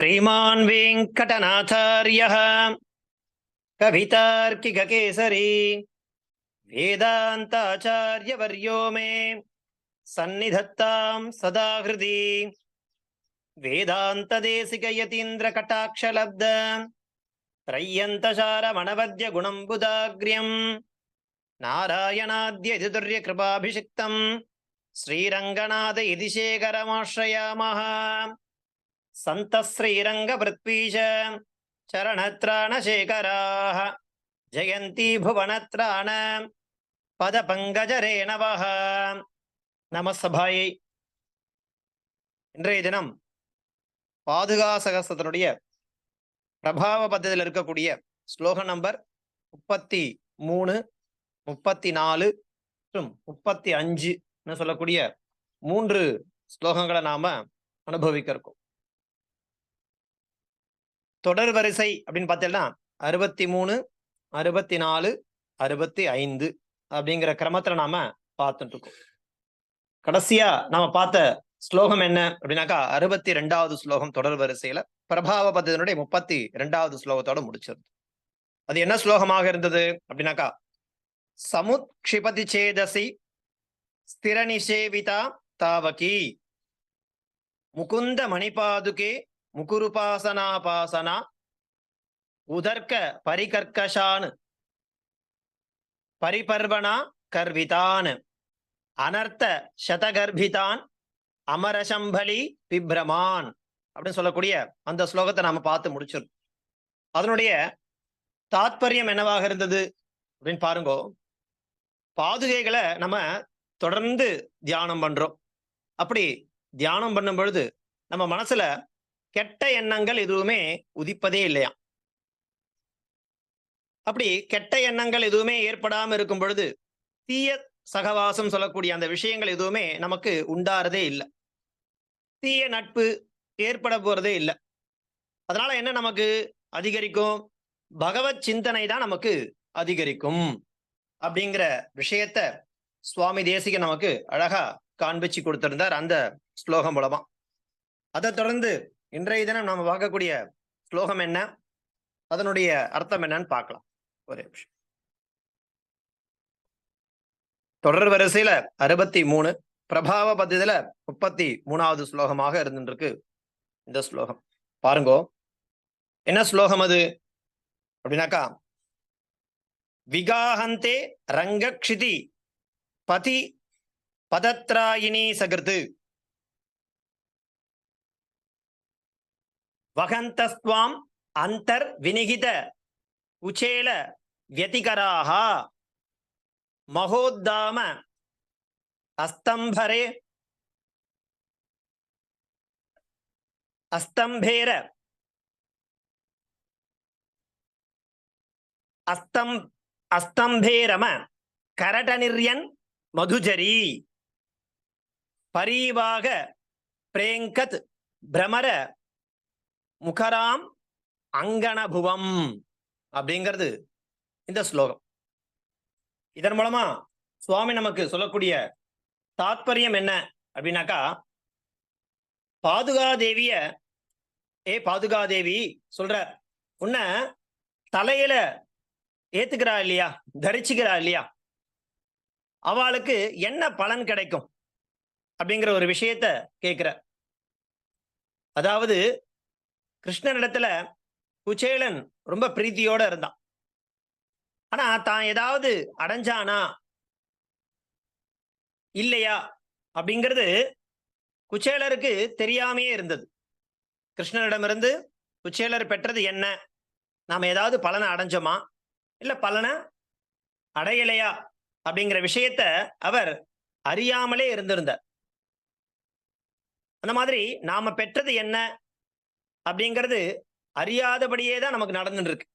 श्रीमान् वेङ्कटनाथार्यः कवितार्किककेसरी वेदान्ताचार्यवर्यो मे सन्निधत्तां सदा हृदि वेदान्तदेशिकयतीन्द्रकटाक्षलब्ध त्रय्यन्तशारमणवद्यगुणम्बुदाग्र्यम् नारायणाद्यतितुर्यकृपाभिषिक्तम् श्रीरङ्गनाथ इति शेखरमाश्रयामः सन्तः श्रीरङ्गवृत्वीश चरणत्राणशेखराः जयन्ती भुवनत्राण பதபங்கஜரேணவஹ நம சபாயை இன்றைய தினம் பாதுகா சகஸ்திரத்தினுடைய பிரபாவ பத்தத்தில் இருக்கக்கூடிய ஸ்லோக நம்பர் முப்பத்தி மூணு முப்பத்தி நாலு மற்றும் முப்பத்தி அஞ்சுன்னு சொல்லக்கூடிய மூன்று ஸ்லோகங்களை நாம அனுபவிக்க இருக்கோம் தொடர் வரிசை அப்படின்னு பார்த்தீங்கன்னா அறுபத்தி மூணு அறுபத்தி நாலு அறுபத்தி ஐந்து அப்படிங்கிற கிரமத்துல நாம பார்த்துட்டு இருக்கோம் கடைசியா நாம பார்த்த ஸ்லோகம் என்ன அப்படின்னாக்கா அறுபத்தி ரெண்டாவது ஸ்லோகம் தொடர் வரிசையில பிரபாவ பദ്ധதியினுடைய முப்பத்தி ரெண்டாவது ஸ்லோகத்தோட முடிச்சிருது. அது என்ன ஸ்லோகமாக இருந்தது அப்படின்னாக்கா சமுக்ஷிபதி சேதசி ஸ்திர நிஷேவிதா தாவகி முகுந்த மணிபாதுகே முகுருபாசனாபாசனா உதர்க்க பரிகர்கஷான் பரிபர்வனா கர்விதான் அனர்த்த சதகர்பிதான் அமரசம்பலி பிப்ரமான் அப்படின்னு சொல்லக்கூடிய அந்த ஸ்லோகத்தை நாம பார்த்து முடிச்சிருக்கோம் அதனுடைய தாத்பரியம் என்னவாக இருந்தது அப்படின்னு பாருங்கோ. பாதுகைகளை நம்ம தொடர்ந்து தியானம் பண்றோம். அப்படி தியானம் பண்ணும் பொழுது நம்ம மனசுல கெட்ட எண்ணங்கள் எதுவுமே உதிப்பதே இல்லையா? அப்படி கெட்ட எண்ணங்கள் எதுவுமே ஏற்படாம இருக்கும் பொழுது தீய சகவாசம் சொல்லக்கூடிய அந்த விஷயங்கள் எதுவுமே நமக்கு உண்டாறதே இல்லை. தீய நட்பு ஏற்பட போறதே இல்லை. அதனால என்ன நமக்கு அதிகரிக்கும்? பகவத் சிந்தனை தான் நமக்கு அதிகரிக்கும். அப்படிங்கிற விஷயத்த சுவாமி தேசிக நமக்கு அழகா காண்பிச்சு கொடுத்திருந்தார் அந்த ஸ்லோகம் மூலமா. அதை தொடர்ந்து இன்றைய தினம் நாம பார்க்கக்கூடிய ஸ்லோகம் என்ன? அதனுடைய அர்த்தம் என்னன்னு பார்க்கலாம். ஒரே நிமிஷம். தொடர் வரிசையில அறுபத்தி மூணு பிரபாவ பத்தியில முப்பத்தி மூணாவது ஸ்லோகமாக இருந்துருக்கு இந்த ஸ்லோகம். பாருங்கோ. என்ன ஸ்லோகம் அது? அப்படின்னாக்கா விகாஹந்தே ரங்கக்ஷிதி பதி பதத்ராயினி சகிருத்து. வகந்தஸ்வாம் அந்தர் வினிகித உச்சேல வியதிகராக மகோத்தாம அஸ்தம்பரே அஸ்தம்பேர அஸ்தம் அஸ்தம்பேரம கரடநிர்யன் மதுஜரி. பரீவாக பிரேங்கத் பிரமர முகராம் அங்கணபுவம் அப்படிங்கிறது இந்த ஸ்லோகம். இதன் மூலமா சுவாமி நமக்கு சொல்லக்கூடிய தாத்பரியம் என்ன அப்படின்னாக்கா பாதுகாதேவிய ஏ பாதுகாதேவி சொல்ற உன்ன தலையில ஏத்துக்கிறா இல்லையா? தரிச்சுக்கிறா இல்லையா? அவளுக்கு என்ன பலன் கிடைக்கும் அப்படிங்கிற ஒரு விஷயத்த கேட்கிற அதாவது கிருஷ்ணனிடத்துல குச்சேலன் ரொம்ப பிரீத்தியோட இருந்தான். ஆனா தான் ஏதாவது அடைஞ்சானா? இல்லையா? அப்படிங்கிறது குச்சேலருக்கு தெரியாமையே இருந்தது. கிருஷ்ணனிடமிருந்து குச்சேலர் பெற்றது என்ன? நாம் ஏதாவது பலனை அடைஞ்சோமா? இல்ல பலனை அடையலையா? அப்படிங்கிற விஷயத்த அவர் அறியாமலே இருந்திருந்தார். அந்த மாதிரி நாம பெற்றது என்ன? அப்படிங்கிறது அறியாதபடியே தான் நமக்கு நடந்துட்டு இருக்கு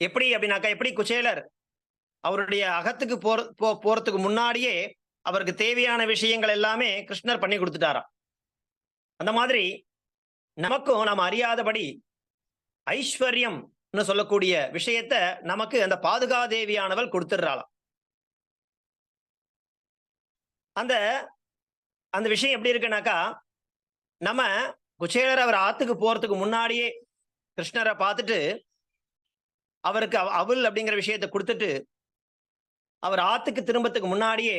எப்படி அப்படின்னாக்கா எப்படி குச்சேலர் அவருடைய அகத்துக்கு போற போ போறதுக்கு முன்னாடியே அவருக்கு தேவையான விஷயங்கள் எல்லாமே கிருஷ்ணர் பண்ணி கொடுத்துட்டாராம். அந்த மாதிரி நமக்கும் நாம் அறியாதபடி ஐஸ்வர்யம்னு சொல்லக்கூடிய விஷயத்த நமக்கு அந்த பாதுகாதேவியானவள் கொடுத்துடுறாளாம். அந்த அந்த விஷயம் எப்படி இருக்குனாக்கா நம்ம குச்சேலர் அவர் ஆத்துக்கு போறதுக்கு முன்னாடியே கிருஷ்ணரை பார்த்துட்டு அவருக்கு அவுல் அப்படிங்கிற விஷயத்தை கொடுத்துட்டு அவர் ஆத்துக்கு திரும்பத்துக்கு முன்னாடியே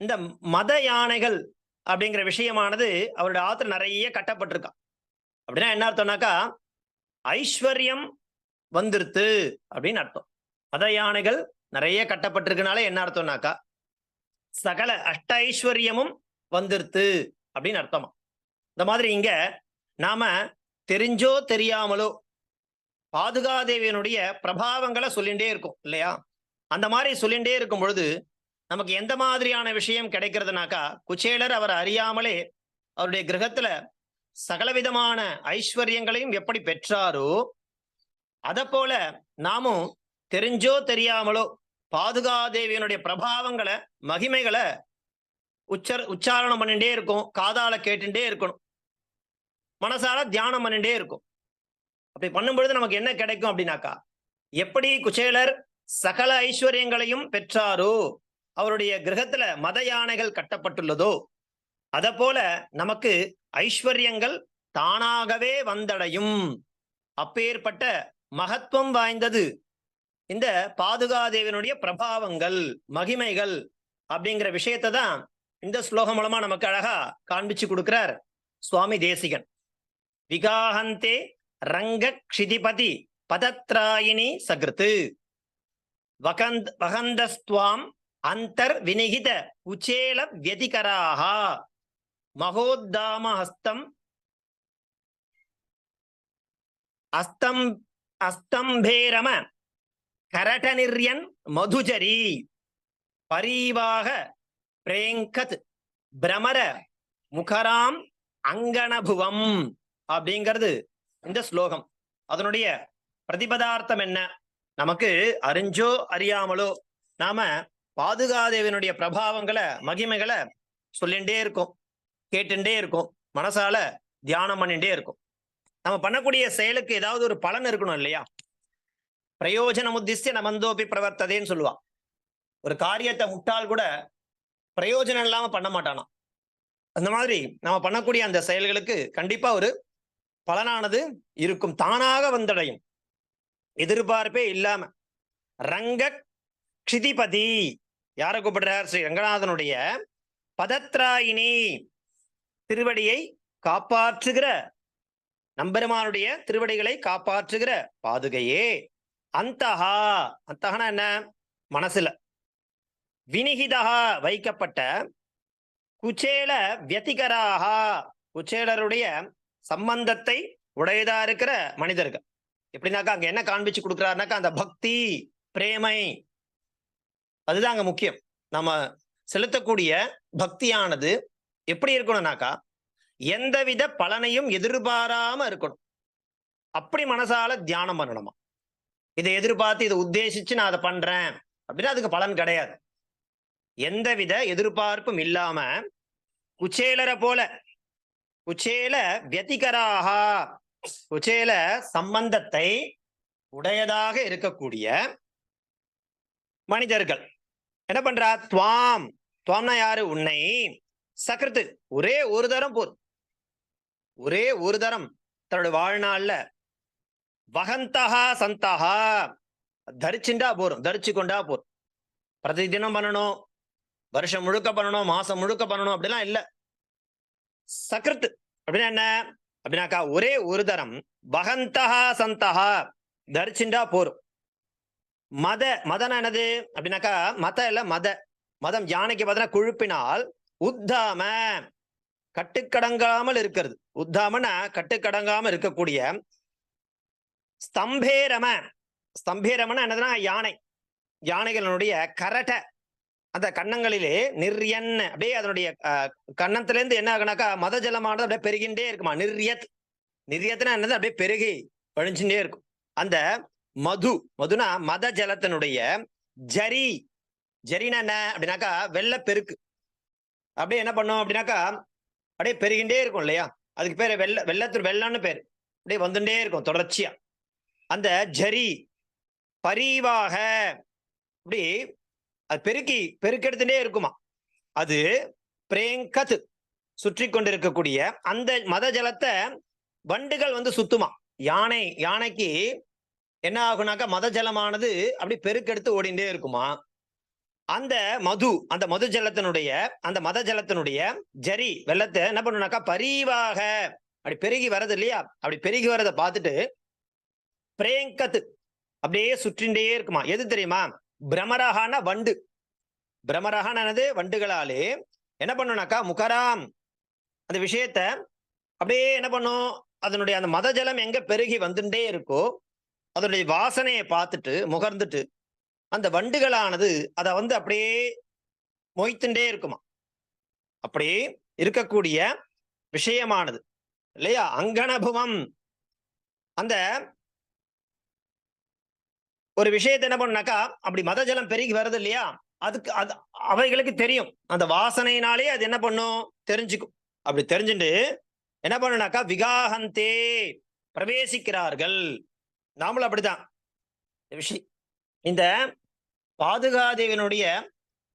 இந்த மத யானைகள் அப்படிங்கிற விஷயமானது அவருடைய ஆத்துல நிறைய கட்டப்பட்டிருக்கான் அப்படின்னா என்ன அர்த்தம்னாக்கா ஐஸ்வர்யம் வந்துருத்து அப்படின்னு அர்த்தம். மத யானைகள் நிறைய கட்டப்பட்டிருக்கனால என்ன அர்த்தம்னாக்கா சகல அஷ்ட ஐஸ்வர்யமும் வந்துருத்து அப்படின்னு அர்த்தமா. இந்த மாதிரி இங்க நாம தெரிஞ்சோ தெரியாமலோ பாதுகாதேவியனுடைய பிரபாவங்களை சொல்லிகிட்டே இருக்கும் இல்லையா? அந்த மாதிரி சொல்லிகிட்டே இருக்கும் பொழுது நமக்கு எந்த மாதிரியான விஷயம் கிடைக்கிறதுனாக்கா குச்சேலர் அவர் அறியாமலே அவருடைய கிரகத்துல சகலவிதமான ஐஸ்வர்யங்களையும் எப்படி பெற்றாரோ அத போல நாமும் தெரிஞ்சோ தெரியாமலோ பாதுகாதேவியனுடைய பிரபாவங்களை மகிமைகளை உச்சர் உச்சாரணம் பண்ணிட்டே இருக்கும் காதால கேட்டுட்டே இருக்கணும். மனசால தியானம் பண்ணிட்டே இருக்கும். அப்படி பண்ணும்பொழுது நமக்கு என்ன கிடைக்கும் அப்படின்னாக்கா எப்படி குச்சேலர் சகல ஐஸ்வர்யங்களையும் பெற்றாரோ அவருடைய கிரகத்துல மத யானைகள் கட்டப்பட்டுள்ளதோ அத போல நமக்கு ஐஸ்வர்யங்கள் தானாகவே வந்தடையும். அப்பேற்பட்ட மகத்துவம் வாய்ந்தது. இந்த பாதுகாதேவனுடைய பிரபாவங்கள் மகிமைகள் அப்படிங்கிற விஷயத்தை தான் இந்த ஸ்லோகம் மூலமா நமக்கு அழகா காண்பிச்சு கொடுக்கிறார் சுவாமி தேசிகன். விகாஹந்தே ரங்க க்ஷிதிபதி பதத்ராயினி சகிருத்து. வகந்த் வகந்தஸ்துவாம் அந்தர் வினிகித உச்சேல வியதிகராக மகோத்தாம ஹஸ்தம் அஸ்தம் அஸ்தம்பேரம கரடநிர்யன் மதுஜரி. பரீவாக பிரேங்கத் பிரமர முகராம் அங்கணபுவம் அப்படிங்கிறது இந்த ஸ்லோகம். அதனுடைய பிரதிபதார்த்தம் என்ன? நமக்கு அறிஞ்சோ அறியாமலோ நாம பாதுகாதேவனுடைய பிரபாவங்களை மகிமைகளை சொல்லிண்டே இருக்கும் கேட்டுட்டே இருக்கும் மனசால தியானம் பண்ணிட்டே இருக்கும். நம்ம பண்ணக்கூடிய செயலுக்கு ஏதாவது ஒரு பலன் இருக்கணும் இல்லையா? பிரயோஜனம் உத்திஸ்ய நமந்தோப்பி பிரவர்த்ததேன்னு சொல்லுவா ஒரு காரியத்தை முட்டால் கூட பிரயோஜனம் இல்லாம பண்ண மாட்டானா அந்த மாதிரி நம்ம பண்ணக்கூடிய அந்த செயல்களுக்கு கண்டிப்பா ஒரு பலனானது இருக்கும் தானாக வந்தடையும். எதிர்பார்ப்பே இல்லாம. ரங்க க்ஷிதிபதி. யாரை கூப்பிடுறார்? ஸ்ரீ ரங்கநாதனுடைய பதத்ராயினி திருவடியை காப்பாற்றுகிற நம்பெருமானுடைய திருவடிகளை காப்பாற்றுகிற பாதுகையே. அந்தஹா. அந்தஹனா என்ன? மனசுல. வினிகிதகா வைக்கப்பட்ட குச்சேல வியதிகராக குச்சேலருடைய சம்பந்தத்தை உடையதா இருக்கிற மனிதர்கள். எப்படின்னாக்கா அங்க என்ன காண்பிச்சு கொடுக்குறாருனாக்கா அந்த பக்தி பிரேமை. அதுதான் அங்க முக்கியம். நம்ம செலுத்தக்கூடிய பக்தியானது எப்படி இருக்கணும்னாக்கா எந்தவித பலனையும் எதிர்பாராம இருக்கணும். அப்படி மனசால தியானம் பண்ணணுமா. இதை எதிர்பார்த்து இதை உத்தேசிச்சு நான் அதை பண்றேன். அப்படின்னா அதுக்கு பலன் கிடையாது. எந்தவித எதிர்பார்ப்பும் இல்லாம குச்சேலரை போல குச்சேல வியதிகராக உச்சேல சம்பந்தத்தை உடையதாக இருக்கக்கூடிய மனிதர்கள். என்ன பண்றா? துவாம். துவாம்னா யாரு? உன்னை சக்கரத்து ஒரே ஒரு தரம் போதும் ஒரே ஒரு தரம். தன்னோட வாழ்நாள்ல. வகந்தகா சந்தகா தரிச்சுண்டா போறோம் தரிச்சு கொண்டா போறோம் பிரதி தினம் பண்ணணும். வருஷம் முழுக்க பண்ணணும். மாசம் முழுக்க பண்ணணும். அப்படிலாம் இல்ல. சக்ருத். அப்படின்னா என்ன? அப்படின்னாக்கா ஒரே ஒரு தரம். வகந்தகா சந்தகா தரிச்சுண்டா போரும். மத மதம் என்னது? அப்படின்னாக்கா மத இல்ல மத. மதம் யானைக்கு பார்த்தீங்கன்னா குழுப்பினால் உத்தாம கட்டுக்கடங்காமல் இருக்கிறது. உத்தாமனா கட்டுக்கடங்காம இருக்கக்கூடிய ஸ்தம்பேரம. ஸ்தம்பேரமன என்னதுன்னா யானை. யானைகளுடைய கரட்ட அந்த கன்னங்களிலே நிர்யன் அப்படியே அதனுடைய அஹ், கன்னத்திலேருந்து என்ன ஆகுனாக்கா மத ஜலமானது அப்படியே பெருகின்றே இருக்குமா? நிர்யத். நிர்யத்னா என்னது? அப்படியே பெருகி வழிஞ்சுட்டே இருக்கும். அந்த மது மதுனா மத ஜலத்தினுடைய ஜரி. ஜரினா என்ன? அப்படின்னாக்கா வெள்ள பெருக்கு. அப்படியே என்ன பண்ணும்? அப்படின்னாக்கா அப்படியே பெருகின்றே இருக்கும் இல்லையா? அதுக்கு பேர் வெள்ள வெள்ளத்து வெள்ளம்னு பேர். அப்படியே வந்துட்டே இருக்கும் தொடர்ச்சியா. அந்த ஜரி. பரிவாக. அப்படி அது பெருக்கி பெருக்கெடுத்துட்டே இருக்குமா? அது பிரேங்கத் சுற்றி கொண்டிருக்கக்கூடிய அந்த மத ஜலத்தை வண்டுகள் வந்து சுத்துமா? யானை யானைக்கு என்ன ஆகுனாக்கா மத ஜலமானது அப்படி பெருக்கெடுத்து ஓடிண்டே இருக்குமா? அந்த மது அந்த மது ஜலத்தினுடைய அந்த மத ஜலத்தினுடைய ஜரி வெள்ளத்தை என்ன பண்ணுனாக்கா பரிவாக அப்படி பெருகி வர்றது இல்லையா? அப்படி பெருகி வர்றதை பார்த்துட்டு பிரேங்கத்து அப்படியே சுற்றிண்டே இருக்குமா? எது தெரியுமா? பிரமரகான வண்டு. பிரமரகானது வண்டுகளாலே என்ன பண்ணுனாக்கா முகராம் அந்த விஷயத்த அப்படியே என்ன பண்ணும்? அதனுடைய அந்த மத ஜலம் எங்க பெருகி வந்துட்டே இருக்கோ அதனுடைய வாசனையை பார்த்துட்டு முகர்ந்துட்டு அந்த வண்டுகளானது அதை வந்து அப்படியே மொய்த்துண்டே இருக்குமா? அப்படியே இருக்கக்கூடிய விஷயமானது இல்லையா? அங்கனபுவம் அந்த ஒரு விஷயத்தை என்ன பண்ணுனாக்கா அப்படி மத ஜலம் பெருகி வருது இல்லையா? அதுக்கு அது அவைகளுக்கு தெரியும். அந்த வாசனையினாலே அது என்ன பண்ணும்? தெரிஞ்சுக்கும். அப்படி தெரிஞ்சுட்டு என்ன பண்ணுனாக்கா விகாகந்தே பிரவேசிக்கிறார்கள். நாமளும் அப்படிதான் இந்த விஷயம் இந்த பாதுகாதேவனுடைய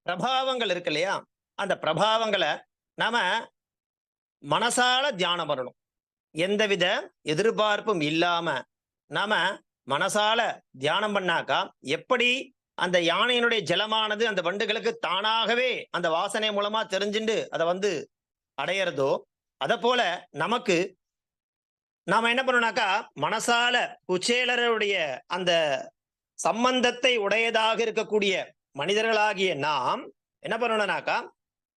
பிரபாவங்கள் இருக்கு இல்லையா? அந்த பிரபாவங்களை நாம மனசால தியானம் பண்ணணும். எந்தவித எதிர்பார்ப்பும் இல்லாம நாம மனசால தியானம் பண்ணாக்கா எப்படி அந்த யானையினுடைய ஜலமானது அந்த வண்டுகளுக்கு தானாகவே அந்த வாசனை மூலமா தெரிஞ்சுண்டு அதை வந்து அடையிறதோ அத போல நமக்கு நாம என்ன பண்ணணும்னாக்கா மனசால குச்சேலருடைய அந்த சம்பந்தத்தை உடையதாக இருக்கக்கூடிய மனிதர்களாகிய நாம் என்ன பண்ணணும்னாக்கா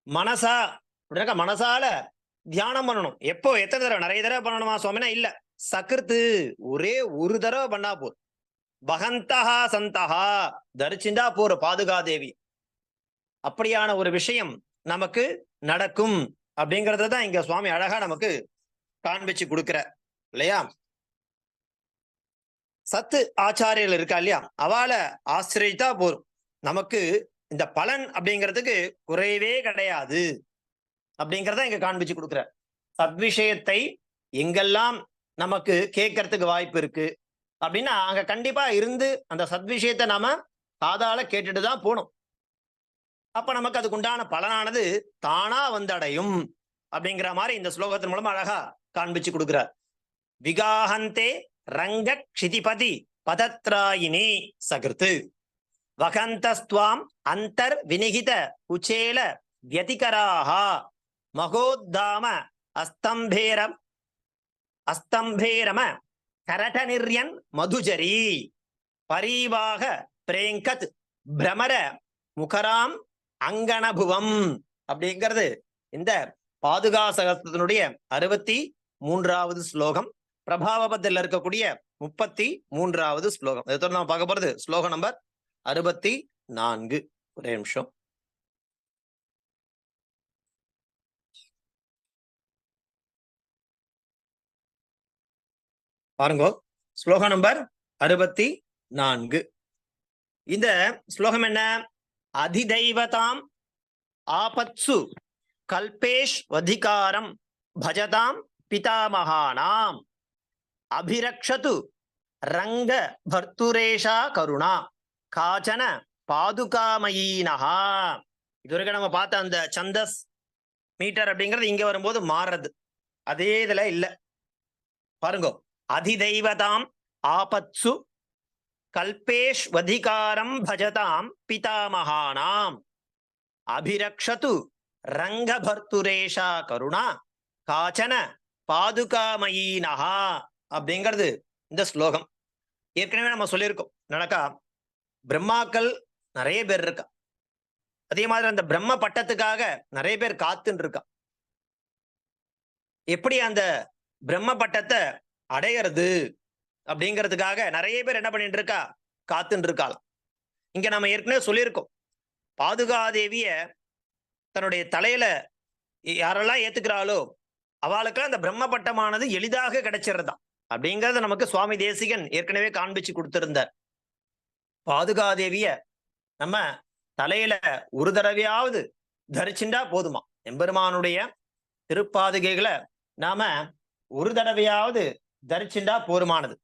மனசா அப்படின்னாக்கா மனசால தியானம் பண்ணணும். எப்போ? எத்தனை தடவை? நிறைய தடவை பண்ணணுமா சுவாமினா? இல்ல. சகிருத்து ஒரே ஒரு தடவை பண்ணா போதும். பகந்தஹா சந்தஹா தரிச்சுண்டா போற பாதுகாதேவி. அப்படியான ஒரு விஷயம் நமக்கு நடக்கும் அப்படிங்கறத தான் இங்க சுவாமி அழகா நமக்கு காண்பிச்சு கொடுக்கிற இல்லையா? சத்து ஆச்சாரியர்கள் இருக்கா இல்லையா? அவளை ஆசிரியத்தா போதும் நமக்கு இந்த பலன் அப்படிங்கிறதுக்கு குறைவே கிடையாது அப்படிங்கிறத இங்க காண்பிச்சு கொடுக்குற. சத்விஷயத்தை எங்கெல்லாம் நமக்கு கேட்கறதுக்கு வாய்ப்பு இருக்கு. அப்படின்னா அங்க கண்டிப்பா இருந்து அந்த சத்விஷயத்தை நாம காதால கேட்டுட்டு தான் போகணும் அப்ப நமக்கு அதுக்கு உண்டான பலனானது தானா வந்தடையும் அப்படிங்கிற மாதிரி இந்த ஸ்லோகத்தின் மூலமா அழகா காண்பிச்சு கொடுக்கிறார். விகாஹந்தே ரங்க க்ஷிதிபதி பதத்ராயினி சகிருத்து. வகந்தஸ்துவாம் அந்தர் வினிகித குச்சேல வியதிகராகா மகோத்தாம அஸ்தம்பேரம் அஸ்தம்பேரம கரட நிர்யன் மதுஜரி. பரீவாக பிரேங்கத் பிரமர முகராம் அங்கனபுவம். அப்படிங்கிறது இந்த பாதுகாசகத்தினுடைய அறுபத்தி மூன்றாவது ஸ்லோகம். பிரபாவபத்தில் இருக்கக்கூடிய முப்பத்தி மூன்றாவது ஸ்லோகம். இதை நம்ம பார்க்க போறது ஸ்லோகம் நம்பர் அறுபத்தி நான்கு. ஒரே நிமிஷம். பாருங்க. ஸ்லோகம் நம்பர் அறுபத்தி நான்கு இந்த ஸ்லோகம் என்ன? அதிதைவதாம் ஆபத்சு கல்பேஷ் வதிகாரம் பஜதாம் பிதாமகானாம். அபிரக்ஷது ரங்க பர்த்துரேஷா கருணா காச்சன பாதுகாமயீனஹா. இதுவரைக்கும் நம்ம பார்த்த அந்த சந்தஸ் மீட்டர் அப்படிங்கிறது இங்க வரும்போது மாறுறது. அதே இதுல இல்ல. பாருங்க. அதிதெய்வதாம் ஆபத்சு கல்பேஷ்வதிகாரம் பஜதாம் பிதாமகானாம் அபிரக்ஷது ரங்கபர்த்துரேஷா கருணா காச்சன பாதுகாமயீனஹா அப்படிங்கிறது இந்த ஸ்லோகம். ஏற்கனவே நம்ம சொல்லியிருக்கோம். நடக்கா? பிரம்மாக்கள் நிறைய பேர் இருக்கா? அதே மாதிரி அந்த பிரம்ம பட்டத்துக்காக நிறைய பேர் காத்துன்னு இருக்கா எப்படி அந்த பிரம்ம பட்டத்தை அடையிறது அப்படிங்கிறதுக்காக நிறைய பேர் என்ன பண்ணிட்டு இருக்கா? காத்துன்னு இருக்காளாம். இங்க நம்ம ஏற்கனவே சொல்லியிருக்கோம். பாதுகாதேவிய தன்னுடைய தலையில யாரெல்லாம் ஏத்துக்கிறாளோ அவளுக்கெல்லாம் அந்த பிரம்ம பட்டமானது எளிதாக கிடைச்சிருதான் அப்படிங்கறத நமக்கு சுவாமி தேசிகன் ஏற்கனவே காண்பிச்சு கொடுத்திருந்தார். பாதுகாதேவிய நம்ம தலையில ஒரு தடவையாவது தரிச்சுண்டா போதுமா எம்பெருமானுடைய திருப்பாதுகைகளை நாம ஒரு தடவையாவது தரிச்சுண்டா போருமானது.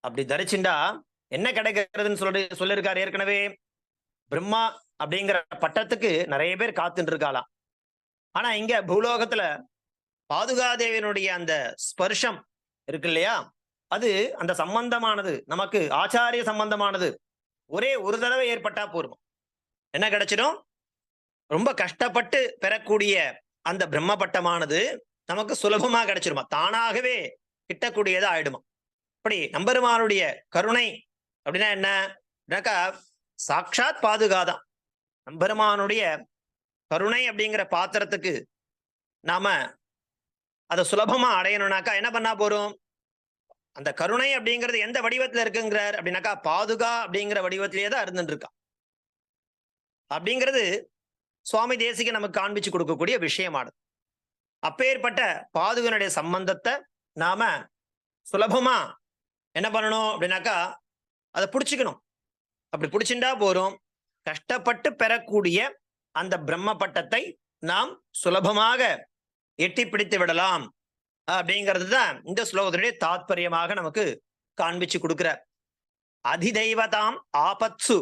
அப்படி தரிச்சுண்டா என்ன கிடைக்கிறதுன்னு சொல்லி சொல்லியிருக்காரு ஏற்கனவே. பிரம்மா அப்படிங்கிற பட்டத்துக்கு நிறைய பேர் காத்துட்டு இருக்காளாம் ஆனா இங்க பூலோகத்துல பாதுகாதேவியனுடைய அந்த ஸ்பர்ஷம் இருக்கு இல்லையா அது அந்த சம்பந்தமானது நமக்கு ஆச்சாரிய சம்பந்தமானது. ஒரே ஒரு தடவை ஏற்பட்டா போரும்? என்ன கிடைச்சிடும்? ரொம்ப கஷ்டப்பட்டு பெறக்கூடிய அந்த பிரம்ம பட்டமானது நமக்கு சுலபமா கிடைச்சிருமா? தானாகவே கிட்டக்கூடியதா ஆயிடுமா? அப்படி நம்பெருமானுடைய கருணை அப்படின்னா என்ன? அப்படின்னாக்கா சாட்சாத் பாதுகாதான் நம்பெருமானுடைய கருணை அப்படிங்கிற பாத்திரத்துக்கு நாம அதை சுலபமா அடையணும்னாக்கா என்ன பண்ணா போறோம்? அந்த கருணை அப்படிங்கிறது எந்த வடிவத்துல இருக்குங்கிறார்? அப்படின்னாக்கா பாதுகா அப்படிங்கிற வடிவத்திலேயே தான் இருந்துட்டு இருக்கா அப்படிங்கிறது சுவாமி தேசிக நமக்கு காண்பிச்சு கொடுக்கக்கூடிய விஷயமானது. அப்பேற்பட்ட பாதுகனுடைய சம்பந்தத்தை நாம சுலபமா என்ன பண்ணணும் அப்படின்னாக்கா அதை பிடிச்சிக்கணும். அப்படி பிடிச்சிண்டா போறோம் கஷ்டப்பட்டு பெறக்கூடிய அந்த பிரம்ம பட்டத்தை நாம் சுலபமாக எட்டி பிடித்து விடலாம். அப்படிங்கிறது தான் இந்த ஸ்லோகத்தினுடைய தாத்பரியமாக நமக்கு காண்பிச்சு கொடுக்கிறார். அதிதெய்வதாம் ஆபத்சு.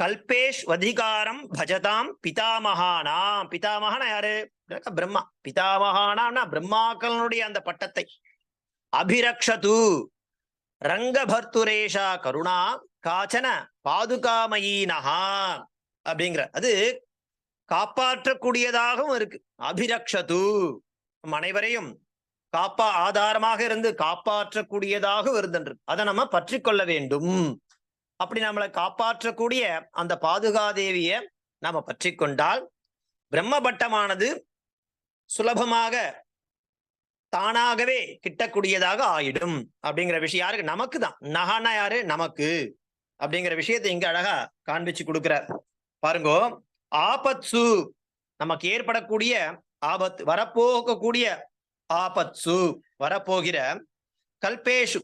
கல்பேஷ் வதிகாரம் பஜதாம் பிதாமகானாம் பிதாமகனா யாரு? பிரம்மா. பிதாமகானாம்னா பிரம்மாக்களுடைய அந்த பட்டத்தை. அபிரக்ஷது. ரங்கபர்த்துரேஷா கருணா. காச்சன பாதுகாமயீனஹா. அப்படிங்கிற அது காப்பாற்றக்கூடியதாகவும் இருக்கு. அபிரக்ஷது. அனைவரையும் காப்பா ஆதாரமாக இருந்து காப்பாற்றக்கூடியதாக இருந்தன்று அதை நம்ம பற்றி கொள்ள வேண்டும். அப்படி நம்மளை காப்பாற்றக்கூடிய அந்த பாதுகாதேவிய நாம பற்றி கொண்டால் பிரம்மபட்டமானது சுலபமாக தானாகவே கிட்டக்கூடியதாக ஆயிடும் அப்படிங்கிற விஷயம் யாருக்கு? நமக்கு தான் நகானா யாரு? நமக்கு அப்படிங்கிற விஷயத்தை இங்க அழகா காண்பிச்சு கொடுக்கிறார். பாருங்கோ ஆபத்சு நமக்கு ஏற்படக்கூடிய ஆபத்து வரப்போகக்கூடிய ஆபத்சு வரப்போகிற கல்பேஷு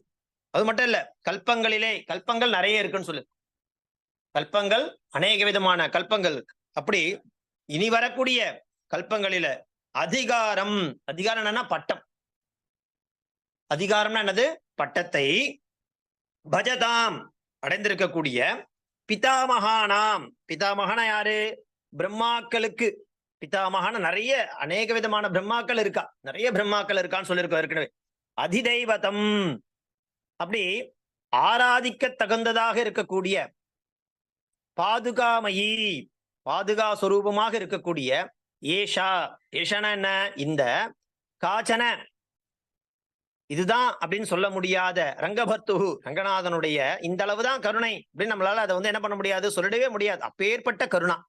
அது மட்டும் இல்ல கல்பங்களிலே கல்பங்கள் நிறைய இருக்குன்னு சொல்லு. கல்பங்கள் அநேக விதமான கல்பங்கள் அப்படி இனி வரக்கூடிய கல்பங்களில அதிகாரம் அதிகாரம் என்னன்னா பட்டம். அதிகாரம்னா என்னது? பட்டத்தை பஜதாம் அடைந்திருக்கக்கூடிய பிதாமகானாம். பிதாமகனா யாரு? பிரம்மாக்களுக்கு. பிதாமகான நிறைய அநேக விதமான பிரம்மாக்கள் இருக்கா. நிறைய பிரம்மாக்கள் இருக்கான்னு சொல்லியிருக்கோம் ஏற்கனவே. அதிதெய்வதம். அப்படி ஆராதிக்க தகுந்ததாக இருக்கக்கூடிய பாதுகாமயி பாதுகா சுரூபமாக இருக்கக்கூடிய ஏஷா ஏஷனா என்ன இந்த காச்சன. இதுதான் அப்படின்னு சொல்ல முடியாத ரங்கபத்து ரங்கநாதனுடைய இந்த அளவுதான் கருணை அப்படின்னு நம்மளால அதை வந்து என்ன பண்ண முடியாது? சொல்லிடவே முடியாது. அப்பேற்பட்ட கருணா.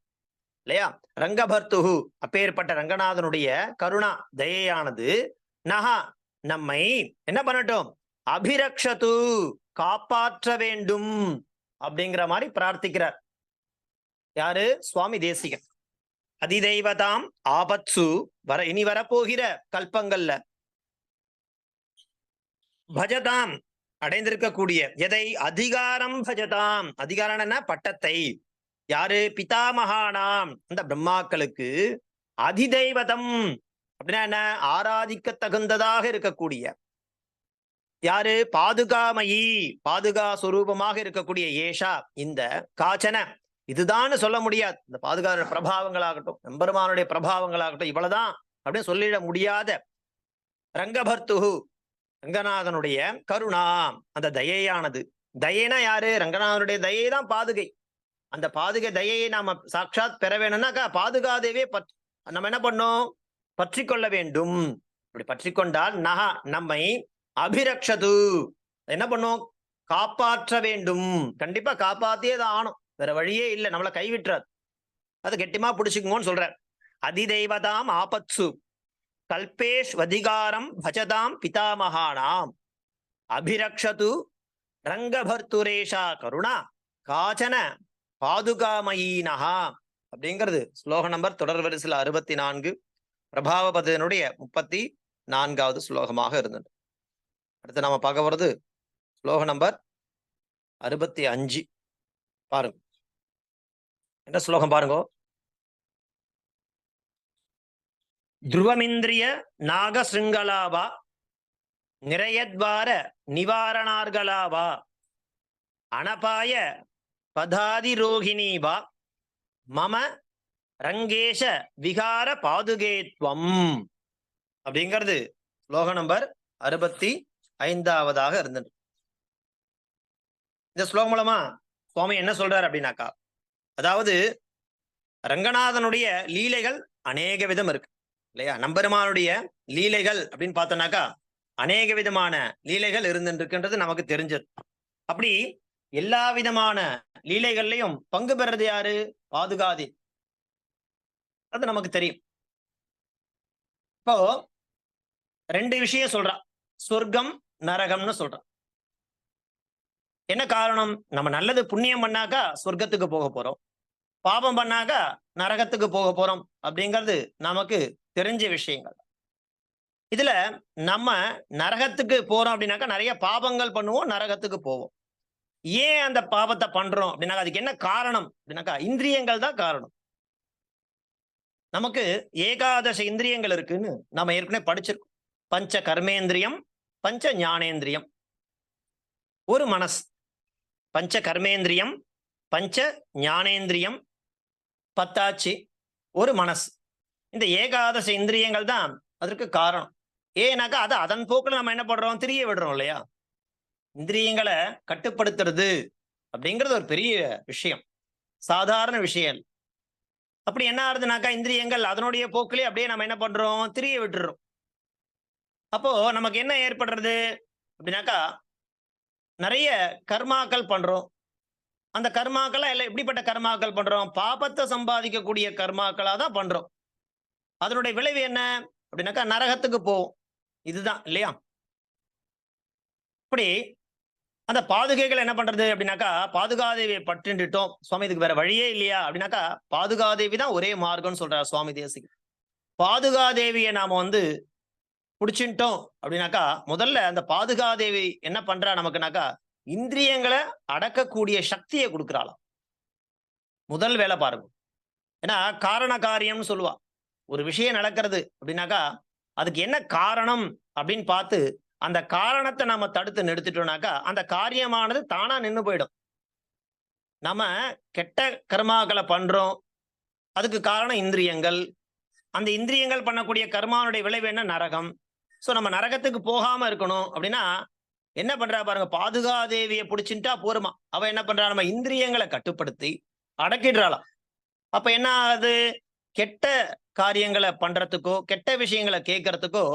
இல்லையா? ரங்கபர்த்துஹு அப்பேற்பட்ட ரங்கநாதனுடைய கருணா தயையானது. நகா நம்மை என்ன பண்ணட்டும்? அபிரக்ஷது காப்பாற்ற வேண்டும் அப்படிங்கிற மாதிரி பிரார்த்திக்கிறார். யாரு? சுவாமி தேசிகன். அதிதெய்வதாம் ஆபத்சு வர இனி வரப்போகிற கல்பங்கள்ல. பஜதாம் அடைந்திருக்கக்கூடிய எதை? அதிகாரம் பஜதாம். அதிகாரம் பட்டத்தை. யாரு? பிதாமகானாம். அந்த பிரம்மாக்களுக்கு அதிதெய்வதம் அப்படின்னா என்ன? ஆராதிக்க தகுந்ததாக இருக்கக்கூடிய யாரு? பாதுகாமயி. பாதுகா சுரூபமாக இருக்கக்கூடிய ஏஷா இந்த காச்சன. இதுதான் சொல்ல முடியாது. இந்த பாதுகார பிரபாவங்களாகட்டும் எம்பெருமானுடைய பிரபாவங்களாகட்டும் இவ்வளவுதான் அப்படின்னு சொல்லிட முடியாத ரங்கபர்த்துகு ரங்கநாதனுடைய கருணா அந்த தயையானது. தயைனா யாரு? ரங்கநாதனுடைய தயை தான் பாதுகை. அந்த பாதுகை தயையை நாம சாட்சாத் பெற வேணும்னாக்கா பாதுகாதேவே பற் நம்ம என்ன பண்ணோம்? பற்றி கொள்ள வேண்டும். இப்படி பற்றி கொண்டால் நகா நம்மை அபிரக்ஷது. என்ன பண்ணும்? காப்பாற்ற வேண்டும். கண்டிப்பா காப்பாத்தியே தான் ஆணும் வேற வழியே இல்லை. நம்மளை கைவிட்டுறாது அது கெட்டிமா பிடிச்சுக்குங்கன்னு சொல்றார். அதிதெய்வதாம் ஆபத்சு. கல்பேஷ் வதிகாரம் பஜதாம் பிதாமகானாம். அபிரக்ஷது ரங்கபர்த்துரேஷா கருணா. காச்சன பாதுகாமயீனஹா. அப்படிங்கிறது ஸ்லோக நம்பர் தொடர் வரிசையில் அறுபத்தி நான்கு. பிரபாவபதனுடைய முப்பத்தி நான்காவது ஸ்லோகமாக இருந்தது. அடுத்து நாம பார்க்க போறது ஸ்லோக நம்பர் அறுபத்தி அஞ்சு. பாருங்க. என்ன ஸ்லோகம் பாருங்க? துருவமிந்திரிய நாகசிருங்கலாவா நிறையத்வார நிவாரணார்களாவா? அனபாய பதாதிரோகிணீவா? மம ரங்கேஷ விகார பாதுகேத்வம். அப்படிங்கிறது ஸ்லோக நம்பர் அறுபத்தி ஐந்தாவதாக இருந்தது. இந்த ஸ்லோகம் மூலமா சுவாமி என்ன சொல்றாரு அப்படின்னாக்கா அதாவது ரங்கநாதனுடைய லீலைகள் அநேக விதம் இருக்கு இல்லையா? நம்பெருமானுடைய லீலைகள் அப்படின்னு பார்த்தோம்னாக்கா அநேக விதமான லீலைகள் இருந்துருக்குன்றது நமக்கு தெரிஞ்சது. அப்படி எல்லா விதமான லீலைகள்லையும் பங்கு பெறது யாரு? பாதுகாதி. அது நமக்கு தெரியும். இப்போ ரெண்டு விஷயம் சொல்றான் சொர்க்கம் நரகம்னு சொல்றான். என்ன காரணம்? நம்ம நல்லது புண்ணியம் பண்ணாக்கா சொர்க்கத்துக்கு போக போறோம். பாபம் பண்ணாக்கா நரகத்துக்கு போக போறோம் அப்படிங்கிறது நமக்கு தெரிஞ்ச விஷயங்கள். இதுல நம்ம நரகத்துக்கு போறோம் அப்படின்னாக்கா நிறைய பாபங்கள் பண்ணுவோம் நரகத்துக்கு போவோம். ஏன் அந்த பாவத்தை பண்றோம் அப்படின்னாக்கா அதுக்கு என்ன காரணம் அப்படின்னாக்கா இந்திரியங்கள் தான் காரணம். நமக்கு ஏகாதச இந்திரியங்கள் இருக்குன்னு நம்ம ஏற்கனவே படிச்சிருக்கோம். பஞ்ச கர்மேந்திரியம் பஞ்ச ஞானேந்திரியம் ஒரு மனஸ். பஞ்ச கர்மேந்திரியம் பஞ்ச ஞானேந்திரியம் பத்தாச்சு. ஒரு மனசு இந்த ஏகாதச இந்திரியங்கள் தான் அதற்கு காரணம். ஏன்னாக்கா அது அதன் போக்குல நம்ம என்ன பண்றோம்? திரிய விடுறோம் இல்லையா? இந்திரியங்களை கட்டுப்படுத்துறது அப்படிங்கிறது ஒரு பெரிய விஷயம். சாதாரண விஷயம். அப்படி என்ன ஆகுதுனாக்கா இந்திரியங்கள் அதனுடைய போக்கிலே அப்படியே நம்ம என்ன பண்றோம்? திரிய விட்டுறோம். அப்போ நமக்கு என்ன ஏற்படுறது? அப்படின்னாக்கா நிறைய கர்மாக்கள் பண்றோம். அந்த கர்மாக்களை எல்லாம் எப்படிப்பட்ட கர்மாக்கள் பண்றோம்? பாபத்தை சம்பாதிக்கக்கூடிய கர்மாக்களா தான் பண்றோம். அதனுடைய விளைவு என்ன? அப்படின்னாக்கா நரகத்துக்கு போவோம். இதுதான் இல்லையா? இப்படி அந்த பாதுகைகள் என்ன பண்றது? அப்படின்னாக்கா பாதுகாதேவியை பற்றுட்டோம் சுவாமி இதுக்கு வேற வழியே இல்லையா? அப்படின்னாக்கா பாதுகாதேவி தான் ஒரே மார்க்கம்னு சொல்றார் சுவாமி தேசிக பாதுகாதேவியை நாம வந்து பிடிச்சின்ட்டோம் அப்படின்னாக்கா முதல்ல அந்த பாதுகாதேவி என்ன பண்றா நமக்குனாக்கா இந்திரியங்களை அடக்கக்கூடிய சக்தியை கொடுக்குறாளாம். முதல் வேலை பாருங்க. ஏன்னா காரண காரியம்னு சொல்லுவா. ஒரு விஷயம் நடக்கிறது அப்படின்னாக்கா அதுக்கு என்ன காரணம் அப்படின்னு பார்த்து அந்த காரணத்தை நம்ம தடுத்து நிறுத்திட்டோம்னாக்கா அந்த காரியமானது தானா நின்று போயிடும். நம்ம கெட்ட கர்மாக்களை பண்றோம். அதுக்கு காரணம் இந்திரியங்கள். அந்த இந்திரியங்கள் பண்ணக்கூடிய கர்மாவுடைய விளைவு என்ன? நரகம். சோ நம்ம நரகத்துக்கு போகாம இருக்கணும் அப்படின்னா என்ன பண்றா பாருங்க பாதுகாதேவியை பிடிச்சிட்டா போருமா. அவ என்ன பண்றா? நம்ம இந்திரியங்களை கட்டுப்படுத்தி அடக்கிடுறாளாம் அப்ப என்ன ஆகுது? கெட்ட காரியங்களை பண்றதுக்கோ கெட்ட விஷயங்களை கேட்கறதுக்கோ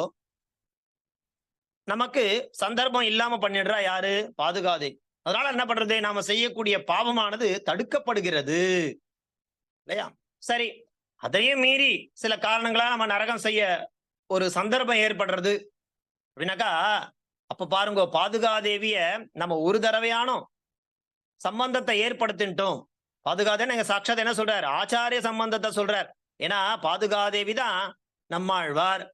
நமக்கு சந்தர்ப்பம் இல்லாம பண்ணிடுறா யாரு? பாதுகாதே. அதனால என்ன பண்றது? நாம செய்யக்கூடிய பாவமானது தடுக்கப்படுகிறது. இல்லையா? சரி. அதையும் மீறி சில காரணங்களா நம்ம நரகம் செய்ய ஒரு சந்தர்ப்பம் ஏற்படுறது. அப்படின்னாக்கா அப்ப பாருங்க பாதுகாதேவிய நம்ம ஒரு தடவையானோம் சம்பந்தத்தை ஏற்படுத்திட்டோம் பாதுகாதேன்னு எங்க சாட்சாத் என்ன சொல்றாரு? ஆச்சாரிய சம்பந்தத்தை சொல்றார். ஏன்னா பாதுகாதேவி தான் நம்மாழ்வார்.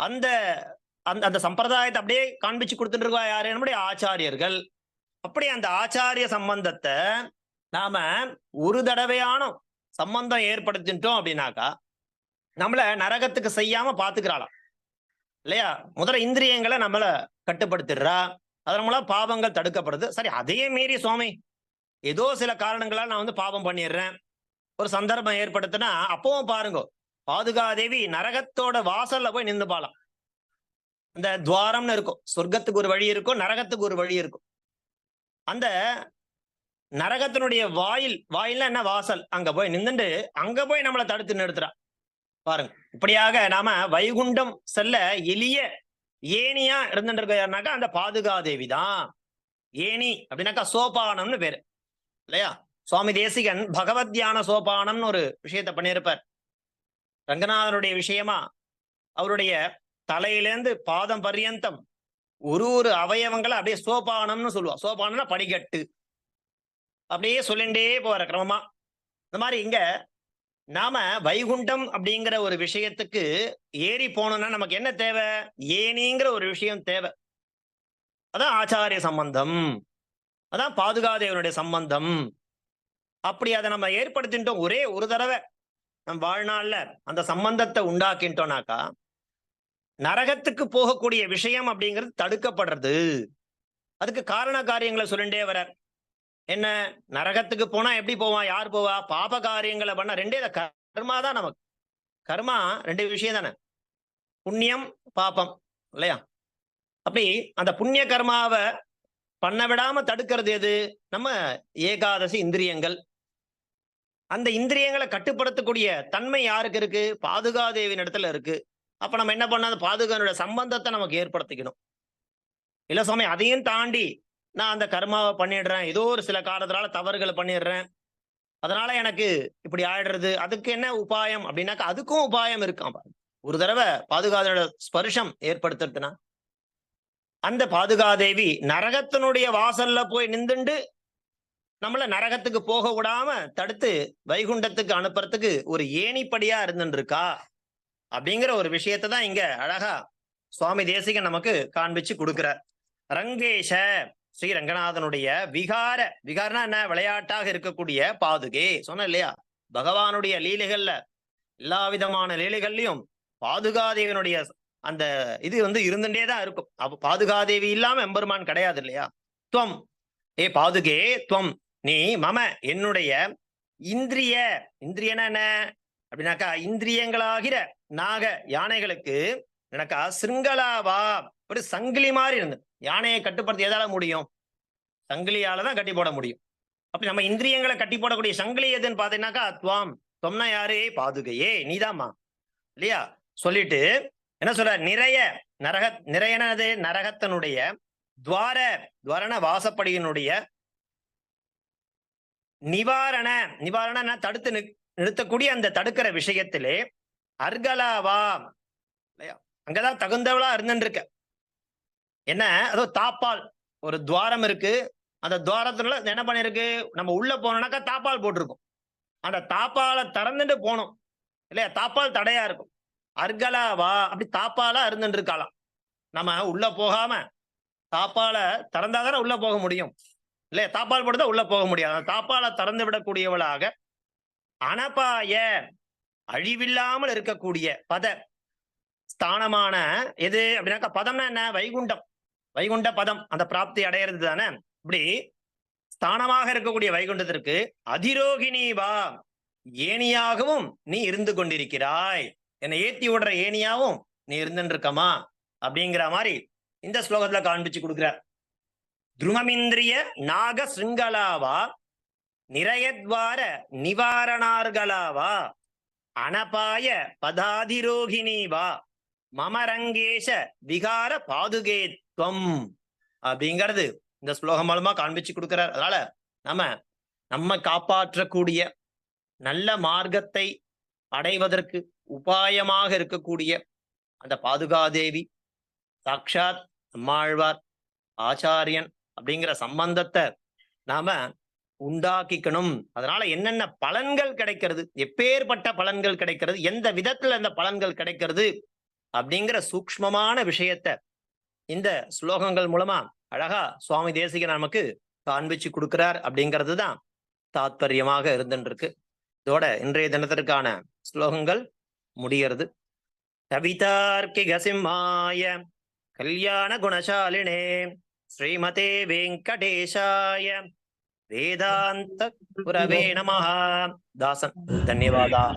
அந்த அந்த அந்த சம்பிரதாயத்தை அப்படியே காண்பிச்சு கொடுத்துட்டு யாரு? நம்முடைய ஆச்சாரியர்கள். அப்படி அந்த ஆச்சாரிய சம்பந்தத்தை நாம ஒரு தடவையானோம் சம்பந்தம் ஏற்படுத்திட்டோம் அப்படின்னாக்கா நம்மள நரகத்துக்கு செய்யாம பாத்துக்கிறாளாம். இல்லையா? முதல்ல இந்திரியங்களை நம்மள கட்டுப்படுத்திடுறா அதன் மூலம் பாவங்கள் தடுக்கப்படுது. சரி அதையே மீறி சுவாமி ஏதோ சில காரணங்களால் நான் வந்து பாவம் பண்ணிடுறேன். ஒரு சந்தர்ப்பம் ஏற்படுத்தினா அப்பவும் பாருங்க பாதுகாதேவி நரகத்தோட வாசல்ல போய் நின்று பாலாம். அந்த துவாரம்னு இருக்கும். சொர்க்கத்துக்கு ஒரு வழி இருக்கும் நரகத்துக்கு ஒரு வழி இருக்கும். அந்த நரகத்தினுடைய வாயில் வாயில்னா என்ன? வாசல். அங்க போய் நின்றுட்டு அங்க போய் நம்மளை தடுத்து நிறுத்துறா. பாருங்க. இப்படியாக நாம வைகுண்டம் செல்ல எளிய ஏனியா இருந்துருக்காருனாக்கா அந்த பாதுகாதேவி தான். ஏனி அப்படின்னாக்கா சோபானம்னு பேரு. இல்லையா? சுவாமி தேசிகன் பகவத் தியான சோபானம்னு ஒரு விஷயத்த பண்ணியிருப்பார். ரங்கநாதனுடைய விஷயமா அவருடைய தலையிலேருந்து பாதம் பர்யந்தம் ஒரு ஒரு அவயவங்களை அப்படியே சோபானம்னு சொல்லுவா. சோபானம்னா படிக்கட்டு. அப்படியே சொல்லிண்டே போற கிரமமா. இந்த மாதிரி இங்க நாம வைகுண்டம் அப்படிங்கிற ஒரு விஷயத்துக்கு ஏறி போனோம்னா நமக்கு என்ன தேவை? ஏனிங்கிற ஒரு விஷயம் தேவை. அதான் ஆச்சாரிய சம்பந்தம். அதான் பாதுகாதேவனுடைய சம்பந்தம். அப்படி அதை நம்ம ஏற்படுத்திட்டோம் ஒரே ஒரு தடவை. நம் வாழ்நாள்ல அந்த சம்பந்தத்தை உண்டாக்கிட்டோம்னாக்கா நரகத்துக்கு போகக்கூடிய விஷயம் அப்படிங்கிறது தடுக்கப்படுறது. அதுக்கு காரண காரியங்களை சொல்லிண்டே வரார் என்ன? நரகத்துக்கு போனா எப்படி போவான் யார் போவா? பாப காரியங்களை பண்ண ரெண்டே கர்மா தான் நமக்கு. கர்மா ரெண்டு விஷயம் தானே. புண்ணியம் பாபம் இல்லையா? அப்படி அந்த புண்ணிய கர்மாவை பண்ண விடாம தடுக்கிறது எது? நம்ம ஏகாதசி இந்திரியங்கள். அந்த இந்திரியங்களை கட்டுப்படுத்தக்கூடிய தன்மை யாருக்கு இருக்கு? பாதுகாதேவின் இடத்துல இருக்கு. அப்ப நம்ம என்ன பண்ண அந்த சம்பந்தத்தை நமக்கு ஏற்படுத்திக்கணும். இல்ல சுவாமி அதையும் தாண்டி நான் அந்த கர்மாவை பண்ணிடுறேன். ஏதோ ஒரு சில காரணத்தினால தவறுகளை பண்ணிடுறேன். அதனால எனக்கு இப்படி ஆயிடுறது. அதுக்கு என்ன உபாயம் அப்படின்னாக்கா அதுக்கும் உபாயம் இருக்காம் ஒரு தடவை பாதுகாதோட ஸ்பர்ஷம் ஏற்படுத்துறதுனா அந்த பாதுகாதேவி நரகத்தினுடைய வாசல்ல போய் நின்றுண்டு நம்மள நரகத்துக்கு போக விடாம தடுத்து வைகுண்டத்துக்கு அனுப்புறதுக்கு ஒரு ஏணிப்படியா இருந்துருக்கா அப்படிங்கிற ஒரு விஷயத்தை தான் இங்க அழகா சுவாமி தேசிகன் நமக்கு காண்பிச்சு கொடுக்கிறார். ரங்கேஷ ஸ்ரீ ரங்கநாதனுடைய விகார விகாரனா என்ன? விளையாட்டாக இருக்கக்கூடிய பாதுகே. சொன்ன இல்லையா? பகவானுடைய லீலைகள்ல எல்லா விதமான லீலைகள்லயும் பாதுகாதேவனுடைய அந்த இது வந்து இருந்துட்டே தான் இருக்கும். அப்ப பாதுகாதேவி இல்லாம எம்பெருமான் கிடையாது இல்லையா? துவம். ஏ பாதுகே துவம். நீ மம என்னுடைய இந்திரிய இந்திரியன என்ன? அப்படின்னாக்கா இந்திரியங்களாகிற நாக யானைகளுக்கு எனக்கா சிருங்கலாவா ஒரு சங்கிலி மாதிரி இருந்தது. யானையை கட்டுப்படுத்த எதால முடியும்? சங்கிலியால தான் கட்டி போட முடியும். அப்படி நம்ம இந்திரியங்களை கட்டி போடக்கூடிய சங்கிலி எதுன்னு பாத்தீங்கன்னாக்கா துவாம். தொம்னா யாரு? பாதுகையே. நீதாம்மா. இல்லையா? சொல்லிட்டு என்ன சொல்ற? நிறைய நரக நிறையனது நரகத்தனுடைய துவார துவாரண வாசப்படியினுடைய நிவாரண நிவாரண தடுத்து நிறுத்தக்கூடிய அந்த தடுக்கிற விஷயத்திலே அர்கலாவா இல்லையா? அங்கதான் தகுந்தவளா இருந்துட்டு இருக்க. என்ன? அதோ தாப்பால். ஒரு துவாரம் இருக்கு. அந்த துவாரத்துல என்ன பண்ணிருக்கு? நம்ம உள்ள போனோம்னாக்கா தாப்பால் போட்டிருக்கும். அந்த தாப்பாலை திறந்துட்டு போகணும். இல்லையா? தாப்பால் தடையா இருக்கும். அர்கலாவா அப்படி தாப்பாலா இருந்துட்டு இருக்கலாம் நம்ம உள்ள போகாம தாப்பால திறந்தாதானே உள்ள போக முடியும். இல்லையா? தாப்பால் போட்டுதான் உள்ள போக முடியாது. அந்த தாப்பால திறந்து விடக்கூடியவளாக அனபாய அழிவில்லாமல் இருக்கக்கூடிய பத ஸ்தானமான எது? அப்படின்னாக்கா பதம்னா என்ன? வைகுண்டம். வைகுண்ட பதம் அந்த பிராப்தி அடையிறது தானே இப்படி ஸ்தானமாக இருக்கக்கூடிய வைகுண்டத்திற்கு அதிரோகிணி வா ஏணியாகவும் நீ இருந்து கொண்டிருக்கிறாய். என்னை ஏத்தி விடுற ஏணியாவும் நீ இருந்துட்டு இருக்கமா அப்படிங்கிற மாதிரி இந்த ஸ்லோகத்துல காண்பிச்சு கொடுக்குற துருமமிந்திரிய நாக சிருங்கலாவா நிறையத்வார நிவாரணார்களாவா அனபாய பதாதிரோகிணி வா மமரங்கேஷ விகார பாதுகேத் துவம் அப்படிங்கிறது இந்த ஸ்லோகம் மூலமா காண்பிச்சு கொடுக்கிறார். அதனால நம்ம நம்ம காப்பாற்றக்கூடிய நல்ல மார்க்கத்தை அடைவதற்கு உபாயமாக இருக்கக்கூடிய அந்த பாதுகாதேவி சாக்ஷாத் அம்மாழ்வார் ஆச்சாரியன் அப்படிங்கிற சம்பந்தத்தை நாம உண்டாக்கிக்கணும். அதனால என்னென்ன பலன்கள் கிடைக்கிறது எப்பேற்பட்ட பலன்கள் கிடைக்கிறது எந்த விதத்துல அந்த பலன்கள் கிடைக்கிறது அப்படிங்கிற சூக்ஷ்மமான விஷயத்த இந்த ஸ்லோகங்கள் மூலமா அழகா சுவாமி தேசிகன் நமக்கு காண்பிச்சு கொடுக்கிறார் அப்படிங்கிறது தான் தாத்பரியமாக இருந்துட்டு இருக்கு இதோட இன்றைய தினத்திற்கான ஸ்லோகங்கள் முடிகிறது. கவிதார்க்கிக சிம்மாய கல்யாண குணசாலினே ஸ்ரீமதே வெங்கடேஷாய வேதாந்த குரவே நமஹ. தாசன் தன்யவாதாக.